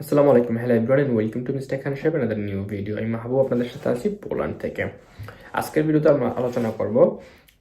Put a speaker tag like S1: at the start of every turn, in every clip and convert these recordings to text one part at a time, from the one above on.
S1: আসসালামু আলাইকুম। Hello everyone and welcome to mister Khan সাহেব অ্যানাদার নিউ ভিডিও আমি মাহবুব আপনাদের সাথে আছি পোল্যান্ড থেকে। আজকের ভিডিওতে আমরা আলোচনা করব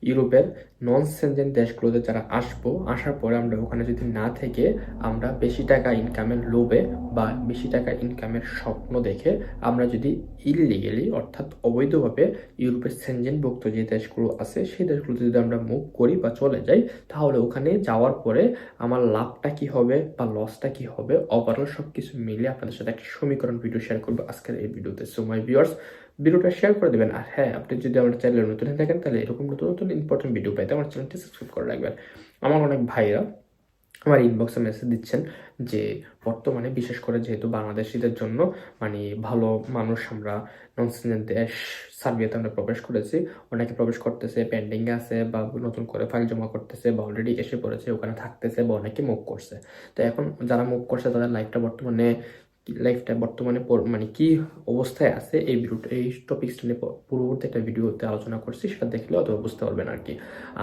S1: ইউরোপের নন সেনজেন দেশগুলোতে যারা আসব, আসার পরে আমরা ওখানে যদি না থেকে আমরা বেশি টাকা ইনকামের লোভে বা বেশি টাকা ইনকামের স্বপ্ন দেখে আমরা যদি ইলিগেলি অর্থাৎ অবৈধভাবে ইউরোপের সেনজেনভুক্ত যে দেশগুলো আছে, সেই দেশগুলোতে যদি আমরা মুভ করি বা চলে যাই, তাহলে ওখানে যাওয়ার পরে আমার লাভটা কি হবে বা লসটা কি হবে? ওভারঅল সব কিছু মিলে আপনাদের সাথে একটা সমীকরণ ভিডিও শেয়ার করব আজকের এই ভিডিওতে সো মাই ভিউয়ার্স ভিডিওটা শেয়ার করে দেবেন। আর হ্যাঁ আপনি যদি আমার চ্যানেলে নতুন হয়ে থাকেন, তাহলে এরকম নতুন নতুন ইম্পর্টেন্ট ভিডিও পাইতে আমার চ্যানেলটি সাবস্ক্রাইব করে রাখবেন। আমার অনেক ভাইরা আমার ইনবক্সে মেসেজ দিচ্ছেন যে, বর্তমানে বিশেষ করে যেহেতু বাংলাদেশিদের জন্য মানে ভালো মানুষ আমরা নন দেশ সার্বিয়াতে আমরা প্রবেশ করেছি। অনেকে প্রবেশ করতেছে পেন্ডিংয়ে আছে বা নতুন করে ফাইল জমা করতেছে বা অলরেডি এসে পড়েছে, ওখানে থাকতেছে বা অনেকে মুভ করছে। তো এখন যারা মুভ করছে, তাদের লাইফটা বর্তমানে লাইফটা বর্তমানে মানে কি অবস্থায় আছে এই ভিডিওটা এই টপিকসটা নিয়ে পূর্ববর্তী একটা ভিডিওতে আলোচনা করছি, সেটা দেখলে অত বুঝতে পারবেন আর কি।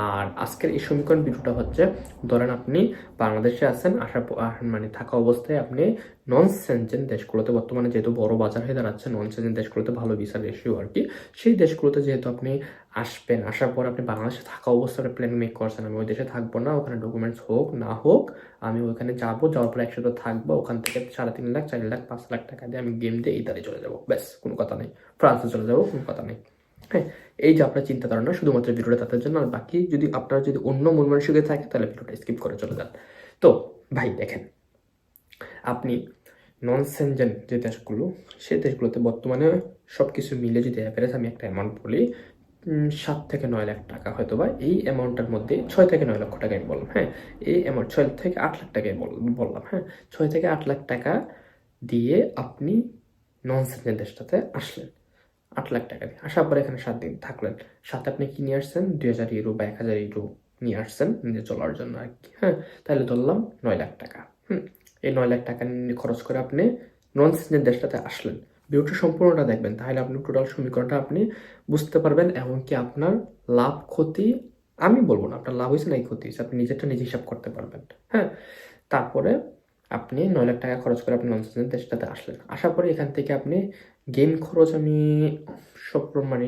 S1: আর আজকের এই সমীকরণ ভিডিওটা হচ্ছে, ধরেন আপনি বাংলাদেশে আছেন আসা মানে থাকা অবস্থায় আপনি নন সেনজেন দেশগুলোতে বর্তমানে যেহেতু বড় বাজার হয়ে দাঁড়াচ্ছে নন সেনজেন দেশগুলোতে ভালো ভিসা রেশিও আর কি, সেই দেশগুলোতে যেহেতু আপনি আসবেন, আসার পর আপনি বাংলাদেশে থাকা অবস্থায় প্ল্যান মেক করছেন, আমি ওই দেশে থাকব না, ওখানে ডকুমেন্টস হোক, না হোক, আমি ওখানে যাব, যাওয়ার পর একসাথে থাকব, ওখান থেকে সাড়ে তিন লাখ, চার লাখ, পাঁচ লাখ টাকা দিয়ে আমি গেম দিয়ে ইতালি চলে যাব, ব্যাস, কোনো কথা নেই। ফ্রান্সে চলে যাব, কোনো কথা নেই। হ্যাঁ এই যে আপনার চিন্তা ধারণা শুধুমাত্র ভিডিওটা তাদের জন্য, আর বাকি যদি আপনার যদি অন্য মন মানসিকতা থাকে, তাহলে ভিডিওটা স্কিপ করে চলে যান। তো, ভাই, দেখেন আপনি নন সেনজেন যে দেশগুলো, সেই দেশগুলোতে বর্তমানে সব কিছু মিলে যদি অ্যাভারেজ আমি একটা অ্যামাউন্ট বলি সাত থেকে নয় লাখ টাকা হয়তো বা এই অ্যামাউন্টটার মধ্যে ছয় থেকে নয় লক্ষ টাকা আমি বললাম হ্যাঁ? এই অ্যামাউন্ট ছয় থেকে আট লাখ টাকা আমি বললাম হ্যাঁ? ছয় থেকে আট লাখ টাকা দিয়ে আপনি নন সেনজেন দেশটাতে আসলেন, আট লাখ টাকা দিয়ে। আসার পরে এখানে সাত দিন থাকলেন। সাথে আপনি কি নিয়ে আসছেন? দুই হাজার ইউরো বা এক হাজার ইউরো নিয়ে আসছেন নিজে চলার জন্য আর কি হ্যাঁ? তাহলে ধরলাম নয় লাখ টাকা, হুম? এই নয় লাখ টাকা খরচ করে আপনি নন সিজনের দেশটাতে আসলেন। ভিডিওটা সম্পূর্ণটা দেখবেন, তাহলে আপনি টোটাল সমীকরণটা আপনি বুঝতে পারবেন, এমনকি আপনার লাভ, ক্ষতি, আমি বলব না, আপনার লাভ হয়েছে না এই ক্ষতি হয়েছে, আপনি নিজেরটা নিজে হিসাব করতে পারবেন হ্যাঁ? তারপরে আপনি নয় লাখ টাকা খরচ করে আপনি নন সিজনের দেশটাতে আসলেন। আসার পরে এখান থেকে আপনি গেম খরচ আমি সব মানে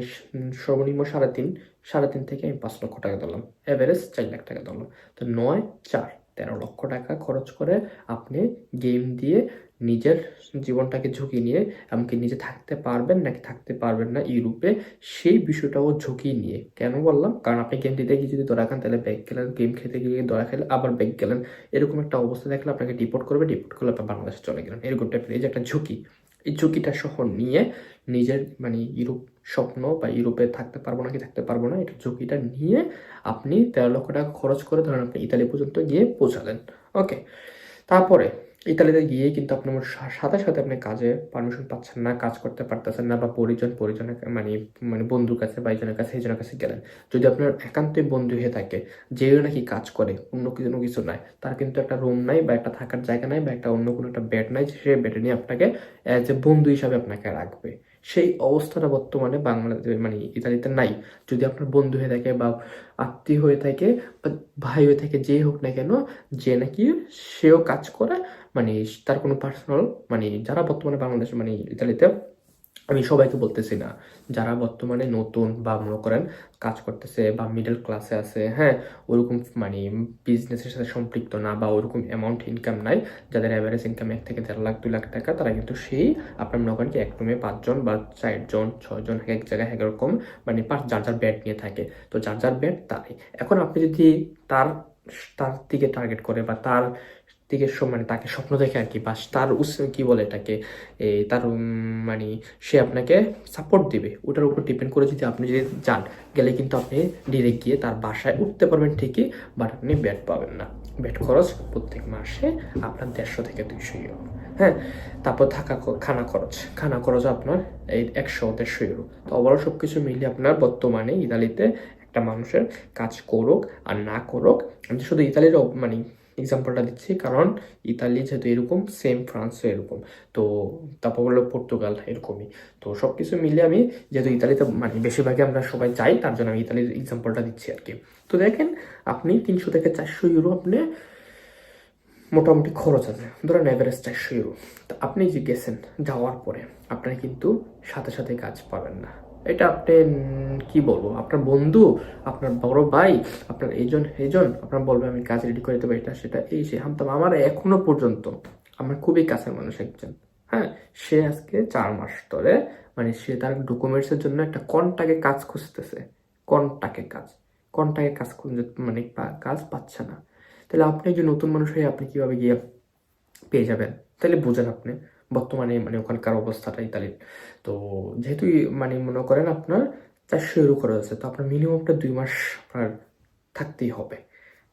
S1: সর্বনিম্ন সাড়ে তিন সাড়ে তিন থেকে আমি পাঁচ লক্ষ টাকা দিলাম এভারেজ চার লাখ টাকা দিলাম তো নয়, চার। তেরো লক্ষ টাকা খরচ করে আপনি গেম দিয়ে নিজের জীবনটাকে ঝুঁকি নিয়ে এমনকি নিজে থাকতে পারবেন নাকি থাকতে পারবেন না ইউরোপে, সেই বিষয়টাও ঝুঁকি নিয়ে। কেন বললাম? কারণ আপনি গেম দিতে গিয়ে যদি ধরা খান, তাহলে ব্যাগ গেলেন গেম খেতে গিয়ে ধরা খেলে আবার ব্যাগ গেলেন। এরকম একটা অবস্থা দেখলে আপনাকে ডিপোর্ট করবে ডিপোর্ট করলে আপনি বাংলাদেশে চলে গেলেন। এরকম টাইপের এই যে একটা ঝুঁকি। এই ঝুঁকিটা সহ নিয়ে নিজের মানে ইউরোপ স্বপ্ন বা ইউরোপে থাকতে পারব না কি থাকতে পারব না এটা ঝুঁকিটা নিয়ে আপনি তেরো লক্ষ টাকা খরচ করে ধরেন আপনি ইতালি পর্যন্ত গিয়ে পৌঁছালেন। ওকে, তারপরে ইতালিতে গিয়ে কিন্তু আপনার সা- সাথে সাথে আপনি কাজে পারমিশন পাচ্ছেন না, কাজ করতে পারতেছেন না বা পরিজন, পরিজনের মানে মানে বন্ধুর কাছে বা এইজনের কাছে এইজনের কাছে গেলেন। যদি আপনার একান্তই বন্ধু হয়ে থাকে, যে নাকি কাজ করে, অন্য কোনো কিছু নাই তার কিন্তু একটা রুম নাই বা একটা থাকার জায়গা নাই বা একটা অন্য কোনো একটা বেড নাই সেই বেডে নিয়ে আপনাকে অ্যাজ এ বন্ধু হিসাবে আপনাকে রাখবে। সেই অবস্থাটা বর্তমানে বাংলাদেশ মানে ইতালিতে নাই। যদি আপনার বন্ধু হয়ে থাকে বা আত্মীয় হয়ে থাকে বা ভাই হয়ে থাকে, যে হোক না কেন, যে নাকি সেও কাজ করে মানে তার কোনো পার্সোনাল মানে যারা বর্তমানে বাংলাদেশ মানে ইতালিতে আমি সবাইকে বলতেছি না, যারা বর্তমানে নতুন বা মনে করেন কাজ করতেছে বা মিডল ক্লাসে আছে হ্যাঁ ওরকম মানে বিজনেসের সাথে সম্পৃক্ত না বা ওরকম অ্যামাউন্ট ইনকাম নাই, যাদের অ্যাভারেজ ইনকাম এক থেকে দেড় লাখ দু লাখ টাকা, তারা কিন্তু সেই আপনার মনে করেন কি এক রুমে পাঁচজন বা চারজন, ছয়জন, এক জায়গায় এক রকম মানে পাঁচ, যার যার বেড নিয়ে থাকে। তো যার যার বেড তারই। এখন আপনি যদি তার তার দিকে টার্গেট করে বা তার দিকে স- মানে তাকে স্বপ্ন দেখে আর কি, বা তার কি বলে এটাকে তার মানে সে আপনাকে সাপোর্ট দিবে। ওটার উপর ডিপেন্ড করে যদি আপনি যদি যান, গেলে কিন্তু আপনি ডিরেক্ট গিয়ে তার বাসায় উঠতে পারবেন ঠিকই বাট আপনি ব্যাট পাবেন না। ব্যাট খরচ প্রত্যেক মাসে আপনার দেড়শো থেকে দুইশো ইউরো হ্যাঁ তারপর থাকা খানা খরচ। খানা খরচ আপনার এই একশো, দেড়শো ইউরো তো ওভারঅল সব কিছু মিলিয়ে আপনার বর্তমানে ইতালিতে একটা মানুষের কাজ করুক আর না করুক। আমি শুধু ইতালির মানে এক্সাম্পলটা দিচ্ছি, কারণ ইতালি যেহেতু এরকম সেম ফ্রান্সও এরকম। তো তারপর হলো পর্তুগাল এরকমই। তো সব কিছু মিলে আমি যেহেতু ইতালিতে মানে বেশিরভাগই আমরা সবাই যাই, তার জন্য আমি ইতালির এক্সাম্পলটা দিচ্ছি আর কি। তো দেখেন, আপনি তিনশো থেকে চারশো ইউরো আপনি মোটামুটি খরচ আছে। ধরেন এভারেজ চারশো ইউরো তো আপনি যে গেছেন, যাওয়ার পরে, আপনারা কিন্তু সাথে সাথে কাজ পাবেন না। এটা আপনি কি বলব? আপনার বন্ধু, আপনার বড় ভাই, আপনার এইজন এইজন আপনার বলবে, আমি কাজ রেডি করে দেবো এটা, সেটা, এই, সে। হামতাম আমার এখনও পর্যন্ত আমার খুবই কাছের মানুষ একজন হ্যাঁ? সে আজকে চার মাস ধরে মানে সে তার ডকুমেন্টসের জন্য একটা কন্টাকে কাজ খুঁজতেছে কন্টাকে কাজ কন্টাকে কাজ মানে কাজ পাচ্ছে না। তাহলে আপনি একজন নতুন মানুষ হয়ে আপনি কীভাবে গিয়ে পেয়ে যাবেন? তাহলে বুঝেন আপনি, বর্তমানে মানে ওখানকার অবস্থাটা ইতালির তো যেহেতু মানে মনে করেন আপনার চারশো ইউরো খরচ আছে তো আপনার মিনিমামটা দুই মাস আপনার থাকতেই হবে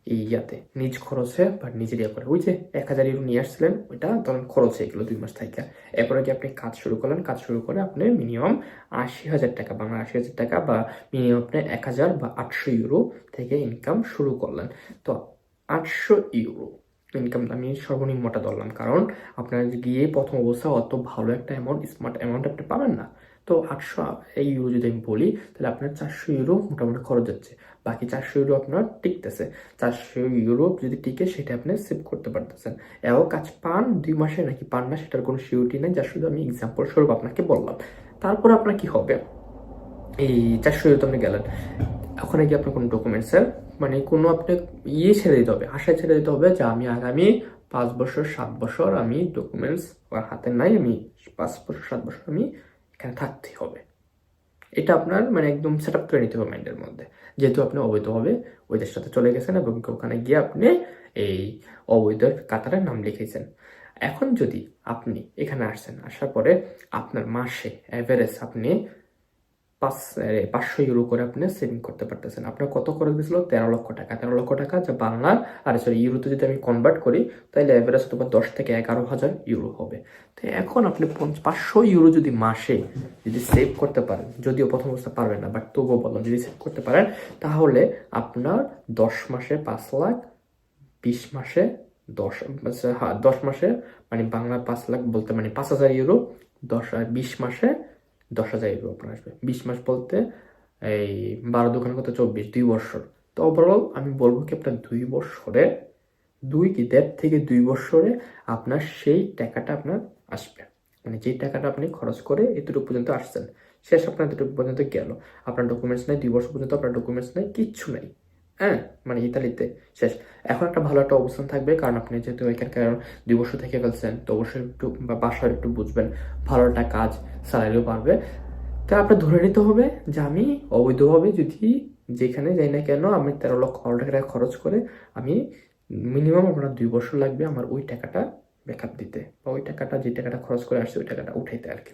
S1: এই ইয়াতে। নিজ খরচে বা নিজের ইয়ে করে। ওই যে এক হাজার ইউরো নিয়ে আসছিলেন, ওইটা ধরেন খরচ হয়ে গেলো দুই মাস থেকে। এরপরে কি আপনি কাজ শুরু করলেন? কাজ শুরু করে আপনি মিনিমাম আশি হাজার টাকা, বাংলা আশি হাজার টাকা বা মিনিমাম আপনি এক হাজার বা আটশো ইউরো থেকে ইনকাম শুরু করলেন। তো আটশো ইউরো ইনকাম আমি সর্বনিম্নটা ধরলাম। কারণ আপনার গিয়ে প্রথম অবস্থা অত ভালো একটা অ্যামাউন্ট স্মার্ট অ্যামাউন্ট আপনি পাবেন না। তো আটশো এই ইউরো যদি আমি বলি, তাহলে আপনার চারশো ইউরো মোটামুটি খরচ যাচ্ছে বাকি চারশো ইউরো আপনার টিকতেছে। চারশো ইউরো যদি টিকে, সেটা আপনি সেভ করতে পারতেছেন। এও কাজ পান দুই মাসে নাকি পান না, সেটার কোনো সিউরিটি নেই, যা শুধু আমি এক্সাম্পল স্বরূপ আপনাকে বললাম। তারপর আপনার কি হবে? এই চারশো ইউরো আপনি গেলেন। ওখানে গিয়ে আপনার কোনো ডকুমেন্টসের মানে কোনো আপনি ইয়ে ছেড়ে দিতে হবে, আশায় ছেড়ে দিতে হবে যে আমি আগামী পাঁচ বছর, সাত বছর আমি ডকুমেন্টস হাতে নাই, আমি পাঁচ বছর, সাত বছর আমি এখানে থাকতেই হবে। এটা আপনার মানে একদম সেট আপ করে নিতে হবে মাইন্ডের মধ্যে। যেহেতু আপনি অবৈধভাবে ওই সাথে চলে গেছেন এবং ওখানে গিয়ে আপনি এই অবৈধ কাতারে নাম লিখেছেন। এখন যদি আপনি এখানে আসছেন আসার পরে আপনার মাসে অ্যাভারেজ আপনি পাঁচ পাঁচশো ইউরো করে আপনি সেভিং করতে পারতেছেন। আপনার কত খরচ গেছিল? তেরো লক্ষ টাকা। তেরো লক্ষ টাকা যা বাংলার আর সরি ইউরোতে যদি আমি কনভার্ট করি, তাহলে অ্যাভারেজ তোমার দশ থেকে এগারো হাজার ইউরো হবে। তো এখন আপনি পাঁচশো ইউরো যদি মাসে যদি সেভ করতে পারেন, যদিও প্রথম অবস্থা পারবেন না বাট তবুও বললাম, যদি সেভ করতে পারেন, তাহলে আপনার দশ মাসে পাঁচ লাখ, বিশ মাসে দশ দশ মাসে মানে বাংলা পাঁচ লাখ বলতে মানে পাঁচ হাজার ইউরো দশ, বিশ মাসে দশ হাজার ইউরো আপনার আসবে। বিশ মাস বলতে এই বারো দোকানের কথা চব্বিশ, দুই বছর। তো ওভারঅল আমি বলব কি, আপনার দুই বছরে, দুই কি, দেড় থেকে দুই বছরে আপনার সেই টাকাটা আপনার আসবে। মানে যেই টাকাটা আপনি খরচ করে এতটুকু পর্যন্ত আসছেন, শেষ আপনার এতটুকু পর্যন্ত গেল। আপনার ডকুমেন্টস নেই, দুই বছর পর্যন্ত আপনার ডকুমেন্টস নেই, কিচ্ছু নেই। হ্যাঁ মানে ইতালিতে। শেষ। এখন একটা ভালো একটা অবস্থান থাকবে, কারণ আপনি যেহেতু এখানকার দুই বছর থেকে ফেলছেন তো অবশ্যই একটু বা বাসায় একটু বুঝবেন, ভালো একটা কাজ স্যালারিও পারবে তা আপনার ধরে নিতে হবে যে আমি অবৈধভাবে যদি যেখানে যাই না কেন আমি তেরো লক্ষ টাকা খরচ করে আমি মিনিমাম আপনার দুই বছর লাগবে আমার ওই টাকাটা ব্যাকআপ দিতে বা ওই টাকাটা যে টাকাটা খরচ করে আসছে ওই টাকাটা উঠাইতে আর কি।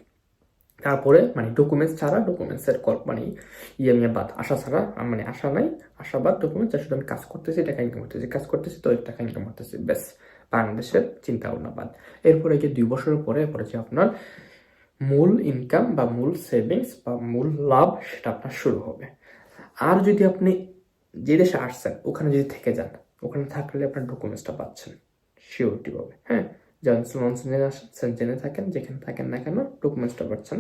S1: তারপরে মানে ডকুমেন্টস ছাড়া ডকুমেন্টসের কল মানে ইয়ে মিয়া বাদ। আশা ছাড়া মানে আশা নাই আশাবাদ ডকুমেন্টস শুধু আমি কাজ করতেছি, টাকা ইনকাম করতেছি। কাজ করতেছি তো টাকা ইনকাম করতেছি, ব্যাস। বাংলাদেশের চিন্তা ভাবনা বাদ। এরপরে যে দুই বছরের পরে, এরপরে যে আপনার মূল ইনকাম বা মূল সেভিংস বা মূল লাভ, সেটা আপনার শুরু হবে। আর যদি আপনি যে দেশে আসছেন, ওখানে যদি থেকে যান, ওখানে থাকলে আপনার ডকুমেন্টসটা পাচ্ছেন। সিওরিটি পাবে হ্যাঁ? সেঞ্জেনে আসেন সেঞ্জেনে থাকেন, যেখানে থাকেন না কেন, ডকুমেন্টসটা পাচ্ছেন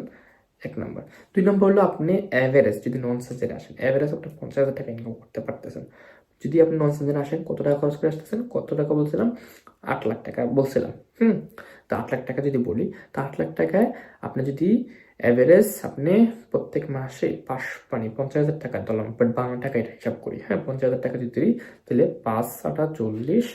S1: এক নম্বর। দুই নম্বর হলো আপনি অ্যাভারেজ যদি নন সেঞ্জেনে আসেন অ্যাভারেজ আপনি পঞ্চাশ হাজার টাকা ইনকাম করতে পারতেছেন। যদি আপনি নন সেঞ্জেনে আসেন, কত টাকা খরচ করে আসতেছেন? কত টাকা বলছিলাম? আট লাখ টাকা বলছিলাম, হুম? তো আট লাখ টাকা যদি বলি, তো আট লাখ টাকায় আপনি যদি অ্যাভারেজ আপনি প্রত্যেক মাসে পাঁচ মানে পঞ্চাশ হাজার টাকা ধরলাম বাট বাংলা টাকা এটা হিসাব করি হ্যাঁ? পঞ্চাশ হাজার টাকা যদি তাহলে পাঁচ আটা চল্লিশ,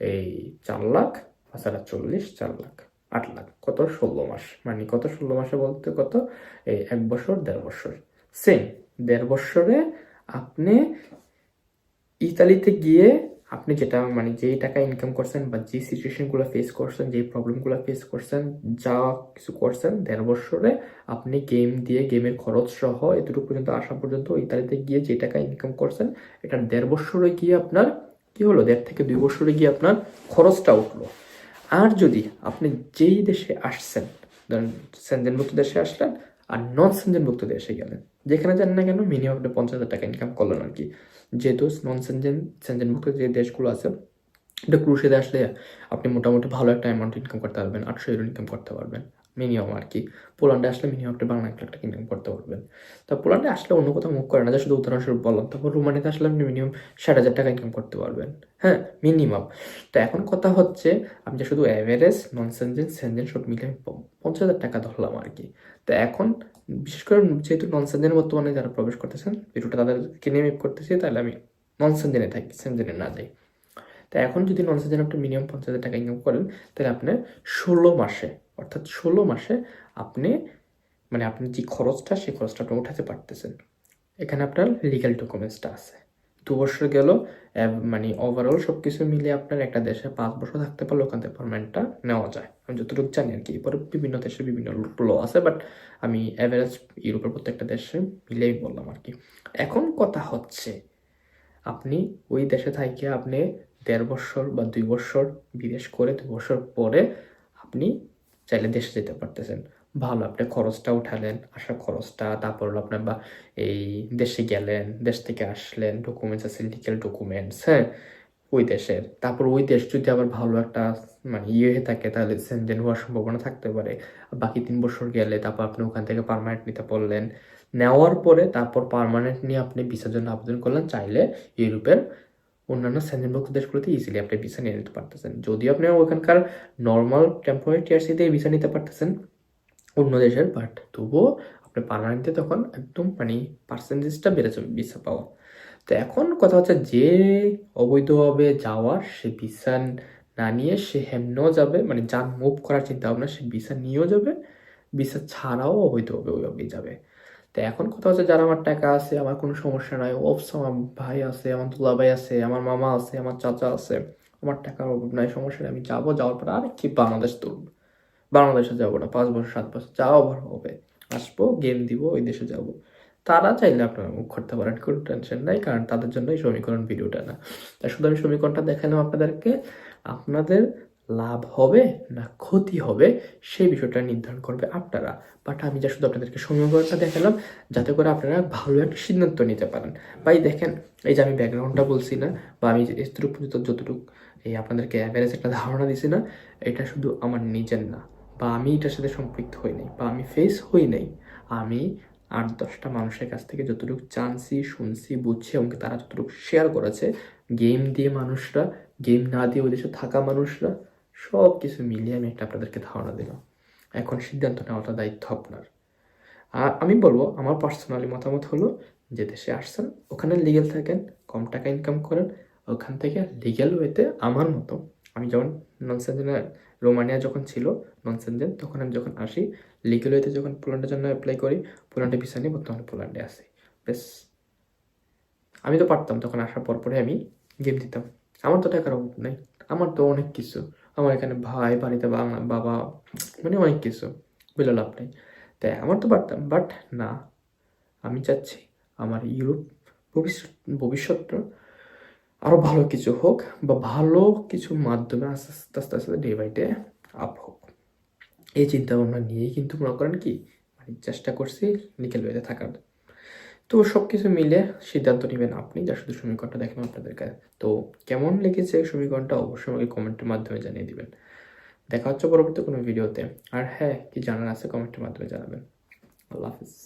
S1: এই চার লাখ পাঁচ চল্লিশ চার লাখ, আট লাখ। কত? ষোলো মাস। মানে কত? ষোলো মাসে বলতে কত? এই এক বছর, দেড় বছর। সেম দেড় বছরে আপনি ইতালিতে গিয়ে আপনি যেটা মানে যেই টাকা ইনকাম করছেন বা যে সিচুয়েশনগুলো ফেস করছেন যে প্রবলেমগুলো ফেস করছেন, যা কিছু করছেন, দেড় বছরে আপনি গেম দিয়ে গেমের খরচ সহ এতটুকু পর্যন্ত আসা পর্যন্ত ইতালিতে গিয়ে যে টাকা ইনকাম করছেন এটা দেড় বছরে গিয়ে আপনার কি হলো? দেড় থেকে দুই বছরে গিয়ে আপনার খরচটা উঠল। আর যদি আপনি যেই দেশে আসছেন, ধরেন সেনজেনভুক্ত দেশে আসলেন আর নন সেনজেনভুক্ত দেশে গেলেন, যেখানে যান না কেন মিনিমাম আপনি পঞ্চাশ হাজার টাকা ইনকাম করলেন আর কি। যেহেতু নন সেনজেন সেনজেনভুক্ত যে দেশগুলো আছে, এটা ক্রুশেতে আসলে আপনি মোটামুটি ভালো একটা অ্যামাউন্ট ইনকাম করতে পারবেন, আটশো ইউরো ইনকাম করতে পারবেন। মিনিমাম আর কি। পোল্যান্ডে আসলে মিনিমাম একটা বাংলা এক লাখ টাকা ইনকাম করতে পারবেন। তা পোল্যান্ডে আসলে অন্য কোথাও মুখ করে না। যে শুধু উদাহরণস্বরূপ বললাম, তারপর রোমানিতে আসলে আপনি মিনিমাম ষাট হাজার টাকা ইনকাম করতে পারবেন। হ্যাঁ মিনিমাম। তো এখন কথা হচ্ছে, আমি যে শুধু অ্যাভারেজ নন সেনজেন সেনজেন সব মিলে আমি পঞ্চাশ হাজার টাকা ধরলাম আর কি। তো এখন বিশেষ করে যেহেতু নন সেনজেনের বর্তমানে যারা প্রবেশ করতেছেন, ভিডিওটা তাদেরকে নিয়ে করতেছি, তাহলে আমি নন সেনজেনে থাকি সেনজেনে না যাই। তো এখন যদি নন সেনজেন আপনি মিনিমাম পঞ্চাশ হাজার টাকা ইনকাম করেন, তাহলে আপনার ষোলো মাসে অর্থাৎ ষোলো মাসে আপনি মানে আপনি যে খরচটা, সেই খরচটা আপনি উঠাতে পারতেছেন। এখানে আপনার লিগ্যাল ডকুমেন্টসটা আছে। দু বছর গেল মানে ওভারঅল সব কিছু মিলিয়ে আপনার একটা দেশে পাঁচ বছর থাকতে পারলে ওখান থেকে পারমানেন্টটা নেওয়া যায়। আমি যতটুকু জানি আর কি, এরপরে বিভিন্ন দেশে বিভিন্ন ল আছে বাট আমি অ্যাভারেজ ইউরোপের প্রত্যেকটা দেশে মিলেই বললাম আর কি। এখন কথা হচ্ছে, আপনি ওই দেশে থাইকে আপনি দেড় বছর বা দুই বছর বিদেশ করে, দুই বছর পরে আপনি চাইলে দেশে যেতে পারতেছেন। ভালো, আপনি খরচটা উঠালেন, আসার খরচটা, তারপর হলো আপনার বা, এই দেশে গেলেন, দেশ থেকে আসলেন ডকুমেন্টস আছে লিগাল ডকুমেন্টস হ্যাঁ ওই দেশের। তারপর ওই দেশ যদি আবার ভালো একটা মানে ইয়ে হয়ে থাকে, তাহলে সেনজেন হওয়ার সম্ভাবনা থাকতে পারে। বাকি তিন বছর গেলে তারপর আপনি ওখান থেকে পার্মানেন্ট নিতে পারলেন। নেওয়ার পরে তারপর পার্মানেন্ট নিয়ে আপনি ভিসার জন্য আবেদন করলেন, চাইলে ইউরোপের অন্যান্য সেনজেনভুক্ত দেশগুলোতে ইজিলি আপনি ভিসা নিয়ে নিতে পারতেছেন। যদিও আপনি ওখানকার নর্মাল টেম্পোরারি টিআরসিতে ভিসা নিতে পারতেছেন অন্য দেশের বাট তবুও আপনি পার্মানেন্টে তখন একদম মানে পার্সেন্টেজটা বেড়ে যাবে ভিসা পাওয়া। তো এখন কথা হচ্ছে যে অবৈধভাবে যাওয়ার সে ভিসা না নিয়ে সে হেমনেও যাবে মানে যার মুভ করার চিন্তা ভাবনা সে ভিসা নিয়েও যাবে ভিসা ছাড়াও অবৈধভাবে ওইভাবেই যাবে। তো এখন কথা হচ্ছে যারা আমার টাকা আছে, আমার কোনো সমস্যা নাই। অবশ্য আমার ভাই আছে, আমার দুলা ভাই আছে, আমার মামা আছে, আমার চাচা আছে। আমার টাকার অভাব নাই, সমস্যা নেই, আমি যাব, যাওয়ার পরে আর কি বাংলাদেশ তুলব বাংলাদেশে যাব না, পাঁচ বছর, সাত বছর যাওয়া আবার হবে। আসব গেম দিব, ওই দেশে যাব। তারা চাইলে আপনারা মুখ করতে পারেন, কোনো টেনশন নাই, কারণ তাদের জন্য এই সমীকরণ ভিডিওটা না। তাই শুধু আমি সমীকরণটা দেখালাম আপনাদেরকে। আপনাদের লাভ হবে না ক্ষতি হবে, সেই বিষয়টা নির্ধারণ করবে আপনারা। বাট আমি যা শুধু আপনাদেরকে সমীকরণটা দেখালাম, যাতে করে আপনারা ভালো একটা সিদ্ধান্ত নিতে পারেন। ভাই, দেখেন, এই যে আমি ব্যাকগ্রাউন্ডটা বলছি না, বা আমি এতটুকু যতটুকু, এই আপনাদেরকে অ্যাভারেজ একটা ধারণা দিছি না, এটা শুধু আমার নিজের না, বা আমি এটার সাথে সম্পৃক্ত হই নাই, বা আমি ফেস হই নাই। আমি আট দশটা মানুষের কাছ থেকে যতটুকু জানছি, শুনছি, বুঝছি এবং তারা যতটুকু শেয়ার করেছে গেম দিয়ে মানুষরা গেম না দিয়ে ওই দেশে থাকা মানুষরা সব কিছু মিলিয়ে আমি একটা আপনাদেরকে ধারণা দিলাম। এখন সিদ্ধান্ত নেওয়াটা দায়িত্ব আপনার। আর আমি বলব, আমার পার্সোনালি মতামত হলো যে দেশে আসছেন, ওখানে লিগেল থাকেন, কম টাকা ইনকাম করেন, ওখান থেকে লিগেল ওয়েতে আমার মতো, আমি যখন ননসেনজেন রোমানিয়া যখন ছিল নন সেনজেন তখন আমি যখন আসি লিগেল ওয়েতে যখন পোল্যান্ডের জন্য অ্যাপ্লাই করি, পোল্যান্ডে ভিসা নিয়ে বর্তমানে পোল্যান্ডে আসি বেশ আমি তো পারতাম, তখন আসার পর পরে আমি গেম দিতাম। আমার তো টাকার অভাব নেই, আমার তো অনেক কিছু। আমার এখানে ভাই, বাড়িতে বাবা বাবা মানে অনেক কিছু বুঝলে লাভ নেই। তাই আমার তো পারতাম বাট না, আমি চাচ্ছি আমার ইউরোপ ভবিষ্যৎ ভবিষ্যৎটা আরও ভালো কিছু হোক বা ভালো কিছু মাধ্যমে আস্তে আস্তে আস্তে আস্তে ডে বাই ডে আপ হোক। এই চিন্তা ভাবনা নিয়েই কিন্তু মনে করেন কি মানে চেষ্টা করছি নিকেল ওয়েতে থাকার। তো সব কিছু মিলে সিদ্ধান্ত নেবেন আপনি যা শুধু সমীকরণটা দেখেন আপনাদের কাছে তো কেমন লেগেছে সমীকরণটা অবশ্যই আমাকে কমেন্টের মাধ্যমে জানিয়ে দিবেন। দেখা হচ্ছে পরবর্তী কোনো ভিডিওতে। আর হ্যাঁ কি জানার আছে কমেন্টের মাধ্যমে জানাবেন। আল্লাহ হাফিজ।